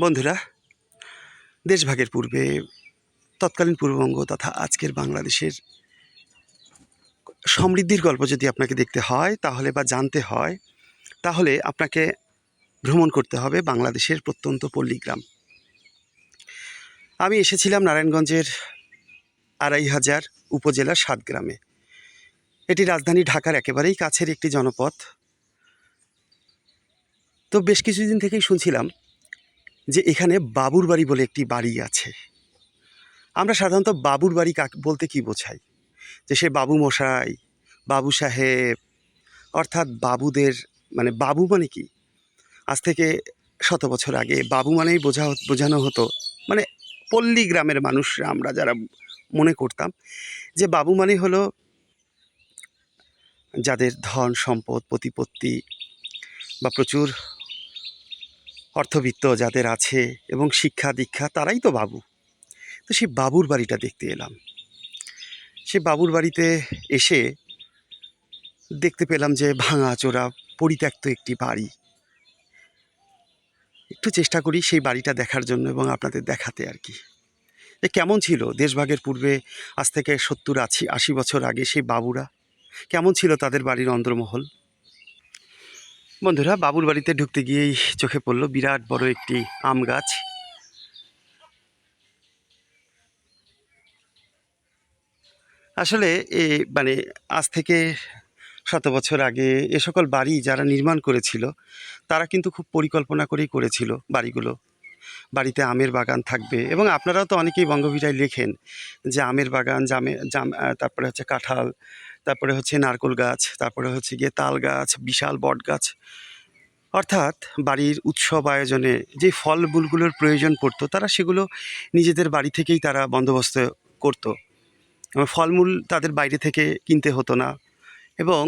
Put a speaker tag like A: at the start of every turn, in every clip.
A: বন্ধুরা, দেশভাগের পূর্বে, তৎকালীন পূর্ববঙ্গ তথা আজকের বাংলাদেশের সমৃদ্ধির গল্প যদি আপনাকে দেখতে হয়, তাহলে বা জানতে হয়, তাহলে আপনাকে ভ্রমণ করতে হবে বাংলাদেশের প্রত্যন্ত পল্লীগ্রাম। আমি এসেছিলাম নারায়ণগঞ্জের আড়াই হাজার উপজেলার সাতগ্রামে। এটি রাজধানী ঢাকার একেবারেই কাছের একটি জনপথ। তো বেশ কিছুদিন থেকেই শুনছিলাম যে এখানে বাবুর বাড়ি বলে একটি বাড়ি আছে। আমরা সাধারণত বাবুর বাড়ি কাক, বলতে কি বোঝাই? যে সে বাবু মশাই, বাবু সাহেব, অর্থাৎ বাবুদের মানে বাবু মানে কি? আজ থেকে শত বছর আগে বাবু মানেই বোঝা বোঝানো হতো মানে পল্লী গ্রামের মানুষরা আমরা যারা মনে করতাম, যে বাবু মানে হলো যাদের ধন, সম্পদ, প্রতিপত্তি বা প্রচুর অর্থবিত্ত যাদের আছে এবং শিক্ষা দীক্ষা, তারাই তো বাবু। তো সেই বাবুর বাড়িটা দেখতে এলাম। সে বাবুর বাড়িতে এসে দেখতে পেলাম যে ভাঙাচোরা, পরিত্যক্ত একটি বাড়ি। একটু চেষ্টা করি সেই বাড়িটা দেখার জন্য এবং আপনাদের দেখাতে আর কি। যে কেমন ছিল? দেশভাগের পূর্বে আজ থেকে সত্তর আশি আশি বছর আগে সেই বাবুরা? কেমন ছিল তাদের বাড়ির অন্দরমহল? বন্ধুরা, বাবুর বাড়িতে ঢুকতে গিয়েই চোখে পড়ল বিরাট বড় একটি আম গাছ। আসলে এ মানে আজ থেকে শত বছর আগে এ সকল বাড়ি যারা নির্মাণ করেছিল, তারা কিন্তু খুব পরিকল্পনা করেই করেছিল বাড়িগুলো। বাড়িতে আমের বাগান থাকবে এবং আপনারাও তো অনেকেই বঙ্গভিটায় লেখেন যে আমের বাগান, জামে, জাম তারপরে হচ্ছে কাঁঠাল তারপরে হচ্ছে নারকোল গাছ, তারপরে হচ্ছে গিয়ে তাল গাছ, বিশাল বট গাছ। অর্থাৎ বাড়ির উৎসব আয়োজনে যে ফলমূলগুলোর প্রয়োজন পড়তো, তারা সেগুলো নিজেদের বাড়ি থেকেই তারা বন্দোবস্ত করতো। ফলমূল তাদের বাইরে থেকে কিনতে হতো না। এবং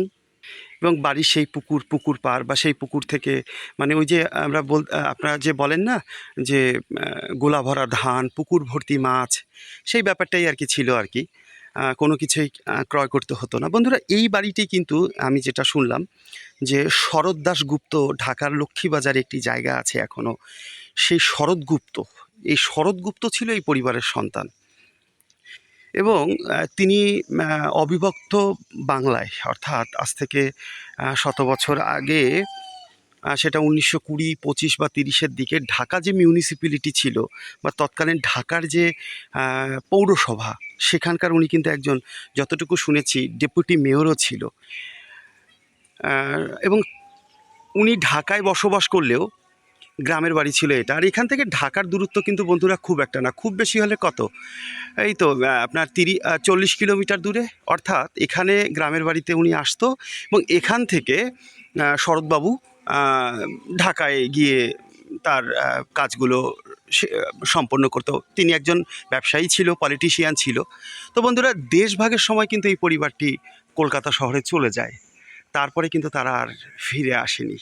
A: এবং বাড়ির সেই পুকুর পুকুর পার বা সেই পুকুর থেকে মানে ওই যে আমরা বল, আপনারা যে বলেন না যে গোলা ভরা ধান, পুকুর ভর্তি মাছ, সেই ব্যাপারটাই আর কি ছিল আর কি। কোনো কিছুই ক্রয় করতে হতো না। বন্ধুরা, এই বাড়িটি কিন্তু আমি যেটা শুনলাম যে শরৎ দাস গুপ্ত ঢাকার লক্ষ্মীবাজারে একটি জায়গা আছে এখনও সেই শরৎগুপ্ত, এই শরৎগুপ্ত ছিল এই পরিবারের সন্তান। এবং তিনি অবিভক্ত বাংলায়, অর্থাৎ আজ থেকে শত বছর আগে সেটা উনিশশো কুড়ি, পঁচিশ বা তিরিশের দিকে ঢাকা যে মিউনিসিপ্যালিটি ছিল বা তৎকালীন ঢাকার যে পৌরসভা, সেখানকার উনি কিন্তু একজন, যতটুকু শুনেছি ডেপুটি মেয়রও ছিল। এবং উনি ঢাকায় বসবাস করলেও গ্রামের বাড়ি ছিল এটা। আর এখান থেকে ঢাকার দূরত্ব কিন্তু বন্ধুরা খুব একটা না, খুব বেশি হলে কত? এই তো আপনার তিরি চল্লিশ কিলোমিটার দূরে, অর্থাৎ এখানে গ্রামের বাড়িতে উনি আসতো এবং এখান থেকে শরৎবাবু ঢাকায় গিয়ে তার কাজগুলো সম্পন্ন করতো। তিনি একজন ব্যবসায়ী ছিল পলিটিশিয়ান ছিল। তো বন্ধুরা, দেশভাগের সময় কিন্তু এই পরিবারটি কলকাতা শহরে চলে যায়। তারপরে কিন্তু তারা আর ফিরে আসেনি।